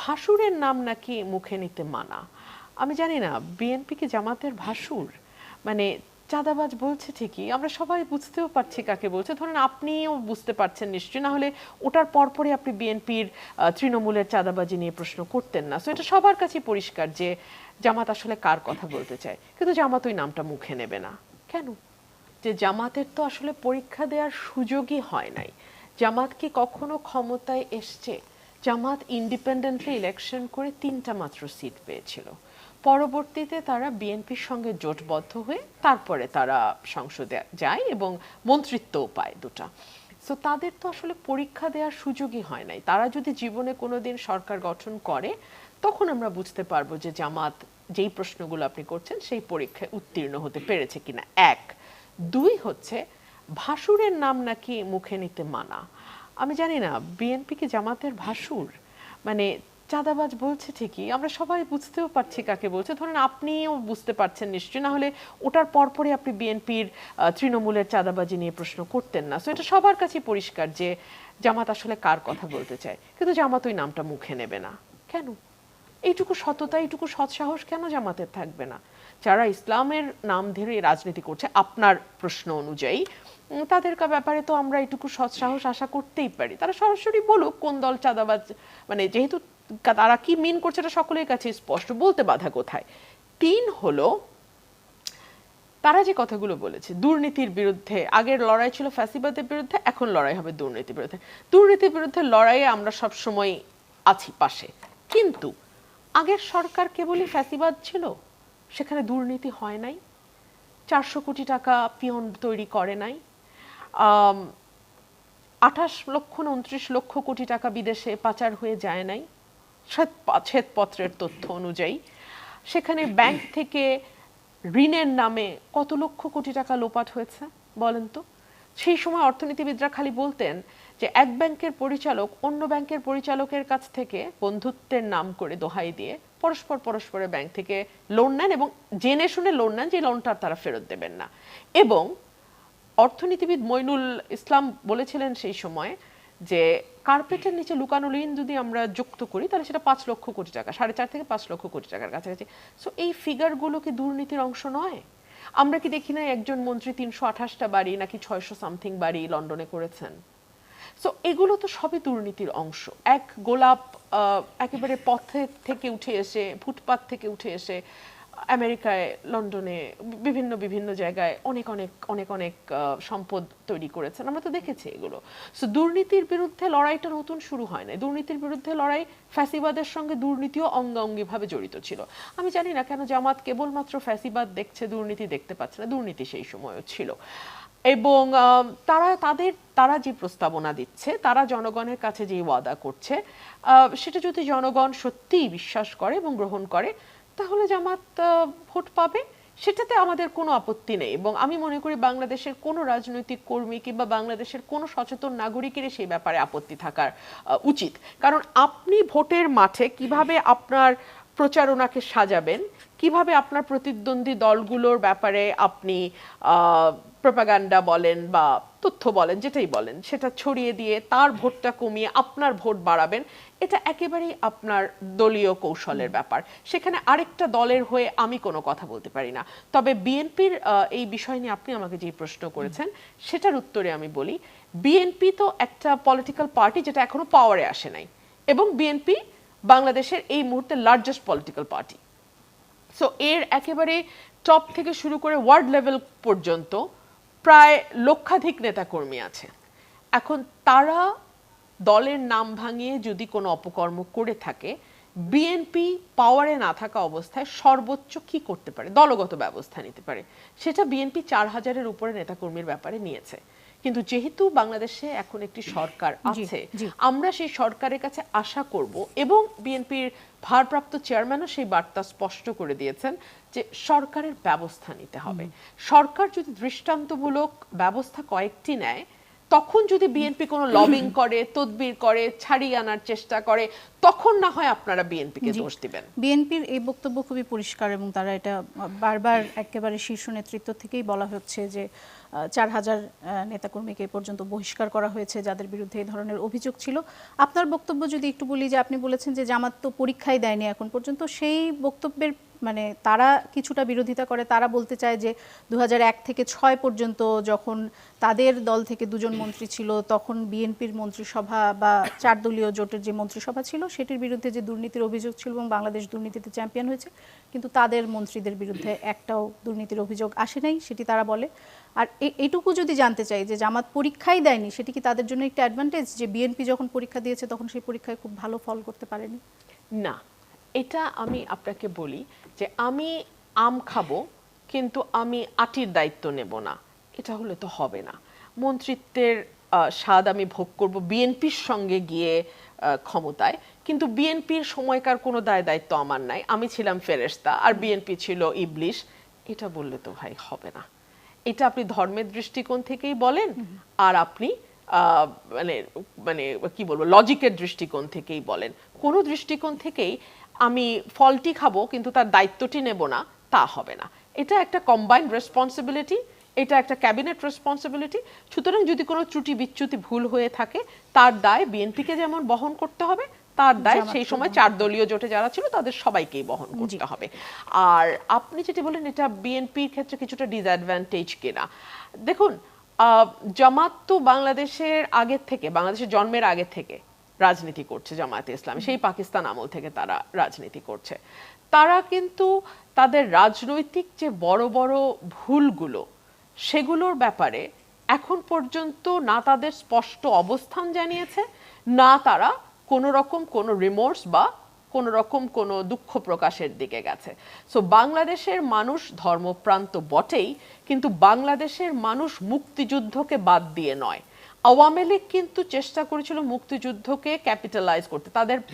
ভাসুরের নাম নাকি মুখে নিতে মানা? আমি জানি না বিএনপি কি জামাতের ভাসুর? মানে চাঁদাবাজ বলছে ঠিকই, আমরা সবাই বুঝতেও পারছি কাকে বলছে। ধরেন আপনিও বুঝতে পারছেন নিশ্চয়ই, না হলে ওটার পরপরই আপনি বিএনপির তৃণমূলের চাঁদাবাজি নিয়ে প্রশ্ন করতেন না। সো এটা সবার কাছে পরিষ্কার যে জামাত আসলে কার কথা বলতে চায়। কিন্তু জামাত ওই নামটা মুখে নেবে না। কেন? যে জামাতের তো আসলে পরীক্ষা দেওয়ার সুযোগই হয় নাই। জামাত কি কখনো ক্ষমতায় এসছে? জামাত ইন্ডিপেন্ডেন্টলি ইলেকশন করে তিনটা মাত্র সিট পেয়েছিল। পরবর্তীতে তারা বিএনপির সঙ্গে জোটবদ্ধ হয়ে তারপরে তারা সংসদে যায় এবং মন্ত্রিত্বও পায় দুটা। সো তাদের তো আসলে পরীক্ষা দেওয়ার সুযোগই হয় নাই। তারা যদি জীবনে কোনোদিন সরকার গঠন করে, তখন আমরা বুঝতে পারব যে জামাত যেই প্রশ্নগুলো আপনি করছেন, সেই পরীক্ষায় উত্তীর্ণ হতে পেরেছে কিনা। এক। দুই হচ্ছে, ভাসুরের নাম নাকি মুখে নিতে মানা। আমি জানি না বিএনপি কি জামাতের ভাসুর? মানে চাঁদাবাজ বলছে ঠিকই, আমরা সবাই বুঝতেও পারছি কাকে বলছে। ধরেন আপনিও বুঝতে পারছেন নিশ্চয়ই, না হলে ওটার পরপরই আপনি বিএনপির তৃণমূলের চাঁদাবাজি নিয়ে প্রশ্ন করতেন না। সো এটা সবার কাছে পরিষ্কার যে জামাত আসলে কার কথা বলতে চায়। কিন্তু জামাত ওই নামটা মুখে নেবে না। কেন? এইটুকু সততা, এইটুকু সৎসাহস কেন জামাতের থাকবে না? যারা ইসলামের নাম ধরে রাজনীতি করছে, আপনার প্রশ্ন অনুযায়ী তাদের ব্যাপারে তো আমরা এইটুকু সৎসাহস আশা করতেই পারি। তারা সরাসরি বলুক কোন দল চাঁদাবাজ মানে যেহেতু তারা কি মিন করছে এটা সকলের কাছে স্পষ্ট, বলতে বাধা কোথায়? তিন হলো, তারা যে কথাগুলো বলেছে, দুর্নীতির বিরুদ্ধে, আগের লড়াই ছিল ফ্যাসিবাদের বিরুদ্ধে, এখন লড়াই হবে দুর্নীতির বিরুদ্ধে। দুর্নীতির বিরুদ্ধে লড়াইয়ে আমরা সব সময় আছি পাশে। কিন্তু আগের সরকার কেবলই ফ্যাসিবাদ ছিল? সেখানে দুর্নীতি হয় নাই? চারশো কোটি টাকা পিয়ন তৈরি করে নাই? আঠাশ লক্ষ উনত্রিশ লক্ষ কোটি টাকা বিদেশে পাচার হয়ে যায় নাই? শ্বেতপত্রের তথ্য অনুযায়ী। সেখানে ব্যাংক থেকে ঋণের নামে কত লক্ষ কোটি টাকা লোপাট হয়েছে বলেন তো? সেই সময় অর্থনীতিবিদরা খালি বলতেন যে এক ব্যাংকের পরিচালক অন্য ব্যাংকের পরিচালকের কাছ থেকে বন্ধুত্বের নাম করে দোহাই দিয়ে পরস্পর পরস্পরের ব্যাংক থেকে লোন নেন এবং জেনে শুনে লোন নেন যে লোনটা তারা ফেরত দেবেন না। এবং অর্থনীতিবিদ মইনুল ইসলাম বলেছিলেন সেই সময় যে কার্পেটের নিচে লুকানো ঋণ যদি আমরা যুক্ত করি, তাহলে সেটা পাঁচ লক্ষ কোটি টাকা, সাড়ে চার থেকে পাঁচ লক্ষ কোটি টাকার কাছাকাছি। সো এই ফিগারগুলো কি দুর্নীতির অংশ নয়? আমরা কি দেখি না একজন মন্ত্রী তিনশো আঠাশটা বাড়ি নাকি ছয়শো সামথিং বাড়ি লন্ডনে করেছেন? সো এগুলো তো সবই দুর্নীতির অংশ। এক গোলাপ একেবারে পথে থেকে উঠে এসে, ফুটপাত থেকে উঠে এসে, আমেরিকায়, লন্ডনে, বিভিন্ন বিভিন্ন জায়গায় অনেক অনেক অনেক অনেক সম্পদ তৈরি করেছেন। আমরা তো দেখেছি এগুলো। সো দুর্নীতির বিরুদ্ধে লড়াইটা নতুন শুরু হয় না দুর্নীতির বিরুদ্ধে লড়াই ফ্যাসিবাদের সঙ্গে দুর্নীতিও অঙ্গাঙ্গিভাবে জড়িত ছিল। আমি জানি না কেন জামাত কেবলমাত্র ফ্যাসিবাদ দেখছে, দুর্নীতি দেখতে পাচ্ছে না। দুর্নীতি সেই সময়ও ছিল। এবং তারা তাদের, তারা যে প্রস্তাবনা দিচ্ছে, তারা জনগণের কাছে যে ওয়াদা করছে সেটা যদি জনগণ সত্যিই বিশ্বাস করে এবং গ্রহণ করে, তাহলে জামাত ভোট পাবে। সেটাতে আমাদের কোনো আপত্তি নেই এবং আমি মনে করি বাংলাদেশের কোনো রাজনৈতিক কর্মী কিংবা বাংলাদেশের কোনো সচেতন নাগরিকেরই সেই ব্যাপারে আপত্তি থাকার উচিত। কারণ আপনি ভোটের মাঠে কীভাবে আপনার প্রচারণাকে সাজাবেন। কীভাবে আপনার প্রতিদ্বন্দ্বী দলগুলোর ব্যাপারে আপনি প্রপাগান্ডা বলেন বা তথ্য বলেন যেটাই বলেন সেটা ছড়িয়ে দিয়ে তার ভোটটা কমিয়ে আপনার ভোট বাড়াবেন এটা একেবারেই আপনার দলীয় কৌশলের ব্যাপার। সেখানে আরেকটা দলের হয়ে আমি কোনো কথা বলতে পারি না। তবে বিএনপির এই বিষয় নিয়ে আপনি আমাকে যে প্রশ্ন করেছেন সেটার উত্তরে আমি বলি বিএনপি তো একটা পলিটিক্যাল পার্টি যেটা এখনও পাওয়ারে আসে নাই। এবং বিএনপি বাংলাদেশের এই মুহূর্তে লার্জেস্ট পলিটিক্যাল পার্টি সো এর একেবারে টপ থেকে শুরু করে ওয়ার্ড লেভেল পর্যন্ত প্রায় লক্ষাধিক নেতাকর্মী আছে। এখন তারা দলের নাম ভাঙিয়ে যদি কোনো অপকর্ম করে থাকে বিএনপি পাওয়ারে না থাকা অবস্থায় সর্বোচ্চ কি করতে পারে? দলগত ব্যবস্থা নিতে পারে। সেটা বিএনপি চার হাজারের উপরে নেতাকর্মীর ব্যাপারে নিয়েছে। কিন্তু যেহেতু বাংলাদেশে এখন একটি সরকার আছে আমরা সেই সরকারের কাছে আশা করব এবং বিএনপির ভারপ্রাপ্ত চেয়ারম্যানও সেই বার্তা স্পষ্ট করে দিয়েছেন যে সরকারের ব্যবস্থা নিতে হবে। সরকার যদি দৃষ্টান্তমূলক ব্যবস্থা কয়েকটি নেয় তখন যদি বিএনপি কোনো লবিং করে তদবির করে ছাড়িয়ে আনার চেষ্টা করে তখন না হয় আপনারা বিএনপিকে। দোষ দিবেন বিএনপির এই বক্তব্য খুবই পরিষ্কার এবং তারা এটা বারবার একেবারে শীর্ষ নেতৃত্ব থেকেই বলা হচ্ছে যে চার হাজার নেতাকর্মীকে পর্যন্ত বহিষ্কার করা হয়েছে যাদের বিরুদ্ধে এই ধরনের অভিযোগ ছিল আপনার বক্তব্য যদি একটু বলি যে আপনি বলেছেন যে জামাত তো পরীক্ষাই দেয়নি এখন পর্যন্ত সেই বক্তব্যের মানে তারা কিছুটা বিরোধিতা করে, তারা বলতে চায় যে দু হাজার এক থেকে ছয় পর্যন্ত যখন তাদের দল থেকে দুজন মন্ত্রী ছিল, তখন বিএনপির মন্ত্রিসভা বা চার দলীয় জোটের যে মন্ত্রিসভা ছিল, সেটির বিরুদ্ধে যে দুর্নীতির অভিযোগ ছিল এবং বাংলাদেশ দুর্নীতিতে চ্যাম্পিয়ন হয়েছে, কিন্তু তাদের মন্ত্রীদের বিরুদ্ধে একটাও দুর্নীতির অভিযোগ আসে নাই, সেটি তারা বলে। আর এটুকু যদি জানতে চাই যে জামাত পরীক্ষাই দেয়নি, সেটি কি তাদের জন্য একটা অ্যাডভান্টেজ যে বিএনপি যখন পরীক্ষা দিয়েছে, তখন সেই পরীক্ষায় খুব ভালো ফল করতে পারেনি? না। এটা আমি আপনাকে বলি যে আমি আম খাব, কিন্তু আমি আটির দায়িত্ব নেব না। এটা হলে তো হবে না। মন্ত্রিত্বের স্বাদ আমি ভোগ করব বিএনপির সঙ্গে গিয়ে ক্ষমতায়। কিন্তু বিএনপির সময়কার কোনো দায় দায়িত্ব আমার নাই। আমি ছিলাম ফেরেশতা, আর বিএনপি ছিল ইবলিশ। এটা বললে তো ভাই হবে না। এটা আপনি ধর্মের দৃষ্টিকোণ থেকেই বলেন, আর আপনি মানে মানে কি বলব, লজিকের দৃষ্টিকোণ থেকেই বলেন। কোনো দৃষ্টিকোণ থেকেই আমি ফলটি খাব কিন্তু তার দায়িত্বটি নেব না তা হবে না। এটা একটা কম্বাইন্ড রেসপন্সিবিলিটি এটা একটা ক্যাবিনেট রেসপন্সিবিলিটি সুতরাং যদি কোনো ত্রুটি বিচ্যুতি ভুল হয়ে থাকে তার দায় বিএনপিকে যেমন বহন করতে হবে তার দায় সেই সময় চার দলীয় জোটে যারা ছিল তাদের সবাইকেই বহন করতে হবে। আর আপনি যেটি বলেন এটা বিএনপির ক্ষেত্রে কিছুটা ডিসঅ্যাডভান্টেজ কিনা। দেখুন জামাত তো বাংলাদেশের আগের থেকে বাংলাদেশের জন্মের আগে থেকে রাজনীতি করছে জামায়াতে ইসলামী। সেই পাকিস্তান আমল থেকে তারা রাজনীতি করছে। তারা কিন্তু তাদের রাজনৈতিক যে বড় বড় ভুলগুলো, সেগুলোর ব্যাপারে এখন পর্যন্ত না তাদের স্পষ্ট অবস্থান জানিয়েছে, না তারা কোনো রকম কোনো রিমোর্স বা কোনো রকম কোনো দুঃখ প্রকাশের দিকে গেছে। সো বাংলাদেশের মানুষ ধর্মপ্রান্ত বটেই, কিন্তু বাংলাদেশের মানুষ মুক্তিযুদ্ধকে বাদ দিয়ে নয়। আওয়ামী লীগ কিন্তু চেষ্টা করেছিল মুক্তিযুদ্ধকে ক্যাপিটালাইজ করতে। তাদের